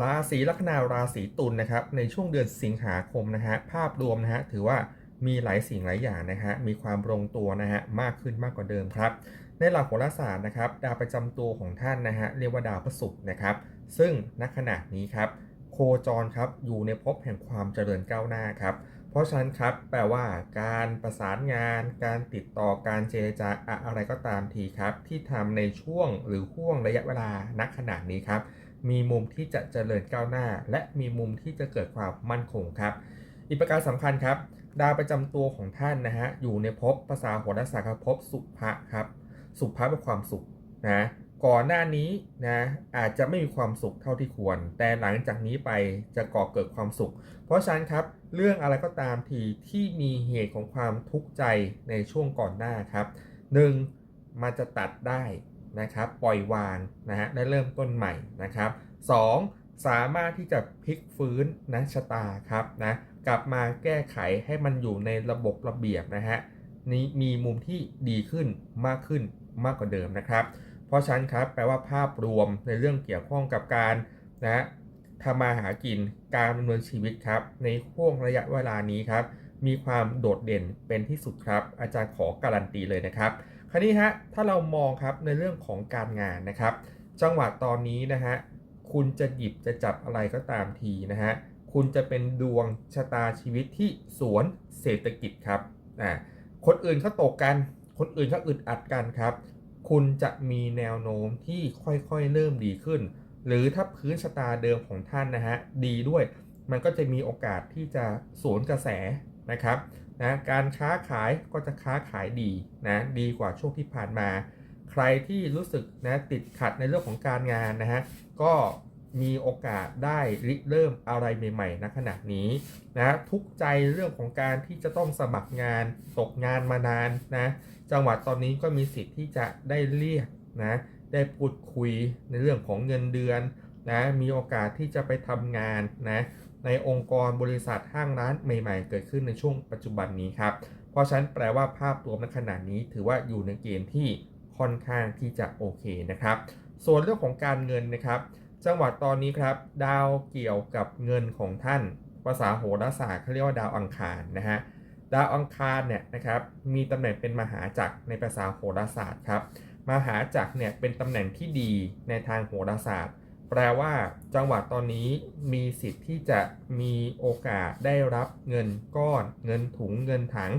ราศีลัคนาราศีตุลนะครับในช่วงเดือนสิงหาคมนะฮะภาพรวมนะฮะถือว่ามีหลายสิ่งหลายอย่างนะฮะมีความลงตัวนะฮะมากขึ้นมากกว่าเดิมครับ ในหลักโหราศาสตร์นะครับดาวประจำตัวของท่านนะฮะเรียกว่าดาวพฤศุกร์นะครับ ซึ่งณขณะนี้ครับโคจรครับอยู่ในภพแห่งความเจริญก้าวหน้าครับเพราะฉะนั้นครับแปลว่าการประสานงาน การติดต่อการเจรจาอะไรก็ตามทีครับ ที่ทำในช่วงหรือห่วงระยะเวลาณขณะนี้ครับ มีมุมที่จะเจริญก้าวหน้า และมีมุมที่จะเกิดความมั่นคงครับ อีกประการสำคัญครับ ดาวประจำตัวของท่านนะฮะอยู่ในภพภาษาโหราศาสตร์ภพสุภะครับ สุภะเป็นความสุขนะก่อนหน้านี้นะอาจจะไม่มีความสุขเท่าที่ควร แต่หลังจากนี้ไปจะก่อเกิดความสุข เพราะฉะนั้นครับเรื่องอะไรก็ตามทีที่มีเหตุของความทุกข์ใจในช่วงก่อนหน้าครับ 1. มันจะตัดได้ นะครับปล่อยวางนะฮะได้เริ่มต้นใหม่นะครับ 2. สามารถที่จะพลิกฟื้นนะชะตาครับนะกลับมาแก้ไขให้มันอยู่ในระบบระเบียบนะฮะนี้มีมุมที่ดีขึ้นมากขึ้นมากกว่าเดิมนะครับ เพราะฉะนั้นครับแปลว่าภาพรวมในเรื่องเกี่ยวข้องกับการนะทำมาหากินการดำเนินชีวิตครับ ในช่วงระยะเวลานี้ครับ มีความโดดเด่นเป็นที่สุดครับ อาจารย์ขอการันตีเลยนะครับ คราวนี้ฮะถ้าเรามองครับในเรื่องของการงานนะครับ จังหวะตอนนี้นะฮะคุณจะหยิบจะจับอะไรก็ตามทีนะฮะคุณจะเป็นดวงชะตาชีวิตที่สวนเศรษฐกิจครับอ่าคนอื่นเขาตกกัน คนอื่นเขาอึดอัดกันครับ คุณจะมีแนวโน้มที่ค่อยๆเริ่มดีขึ้น หรือถ้าพื้นชะตาเดิมของท่านนะฮะดีด้วย มันก็จะมีโอกาสที่จะสวนกระแสนะครับ นะการค้าขายก็จะค้าขายดีนะดีกว่าช่วงที่ผ่านมา ใครที่รู้สึกนะติดขัดในเรื่องของการงานนะฮะก็มีโอกาสได้ริเริ่มอะไรใหม่ๆณขณะนี้นะทุกใจเรื่องของการที่จะต้องสมัครงานตกงานมานานนะจังหวัดตอนนี้ก็มีสิทธิ์ที่จะได้เรียกนะได้พูดคุยในเรื่องของเงินเดือนนะมีโอกาสที่จะไปทำงานนะ ในองค์กรบริษัทห้างร้านใหม่ ๆ เกิดขึ้นในช่วงปัจจุบันนี้ครับ เพราะฉะนั้นแปลว่าภาพรวมในขณะนี้ถือว่าอยู่ในเกณฑ์ที่ค่อนข้างที่จะโอเคนะครับ ส่วนเรื่องของการเงินนะครับ จังหวัดตอนนี้ครับ ดาวเกี่ยวกับเงินของท่าน ภาษาโหราศาสตร์เขาเรียกว่าดาวอังคารนะฮะ ดาวอังคารเนี่ยนะครับมีตำแหน่งเป็นมหาจักรในภาษาโหราศาสตร์ครับ มหาจักรเนี่ยเป็นตำแหน่งที่ดีในทางโหราศาสตร์ แปลว่า จังหวัดตอนนี้มีสิทธิ์ที่จะมีโอกาสได้รับเงินก้อน เงินถุงเงินถัง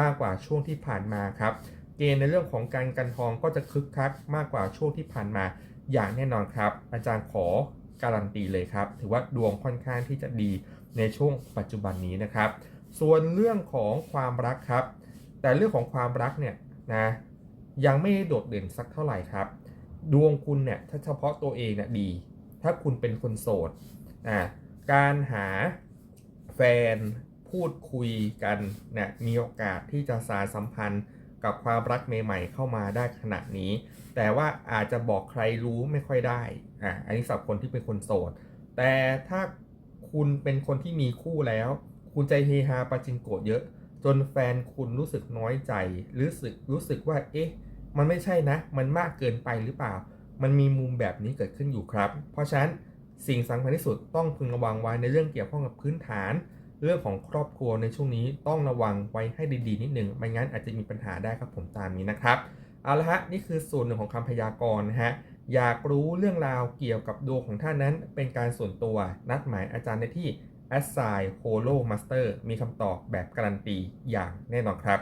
มากกว่าช่วงที่ผ่านมาครับ เกณฑ์ในเรื่องของการกันทองก็จะคึกคักมากกว่าช่วงที่ผ่านมา อย่างแน่นอนครับ อาจารย์ขอการันตีเลยครับ ถือว่าดวงค่อนข้างที่จะดีในช่วงปัจจุบันนี้นะครับ ส่วนเรื่องของความรักครับ แต่เรื่องของความรักเนี่ยนะยังไม่โดดเด่นสักเท่าไหร่ครับ ดวงคุณเนี่ยถ้าเฉพาะตัวเองเนี่ยดี ถ้าคุณเป็นคนโสดอ่าการหาแฟนพูดคุยกันเนี่ยมีโอกาสที่จะสารสัมพันธ์กับความรักใหม่ๆเข้ามาได้ขณะนี้ แต่ว่าอาจจะบอกใครรู้ไม่ค่อยได้อ่าอันนี้สำหรับคนที่เป็นคนโสด แต่ถ้าคุณเป็นคนที่มีคู่แล้ว คุณใจเฮฮาปาจิงโกะเยอะ จนแฟนคุณรู้สึกน้อยใจรู้สึกรู้สึกว่าเอ๊ะ มันไม่ใช่นะ มันมากเกินไปหรือเปล่า มันมีมุมแบบนี้เกิดขึ้นอยู่ครับ เพราะฉะนั้นสิ่งสำคัญที่สุดต้องพึงระวังไว้ในเรื่องเกี่ยวข้องกับพื้นฐาน เรื่องของครอบครัวในช่วงนี้ต้องระวังไว้ให้ดีๆนิดหนึ่งไม่งั้นอาจจะมีปัญหาได้ครับผมตามนี้นะครับเอาละฮะนี่คือส่วนหนึ่งของคำพยากรณ์นะฮะอยากรู้เรื่องราวเกี่ยวกับดวงของท่านนั้น เป็นการส่วนตัวนัดหมายอาจารย์ได้ที่ a s s i g n Holo Master มีคำตอบแบบการันตีอย่างแน่นอนครับ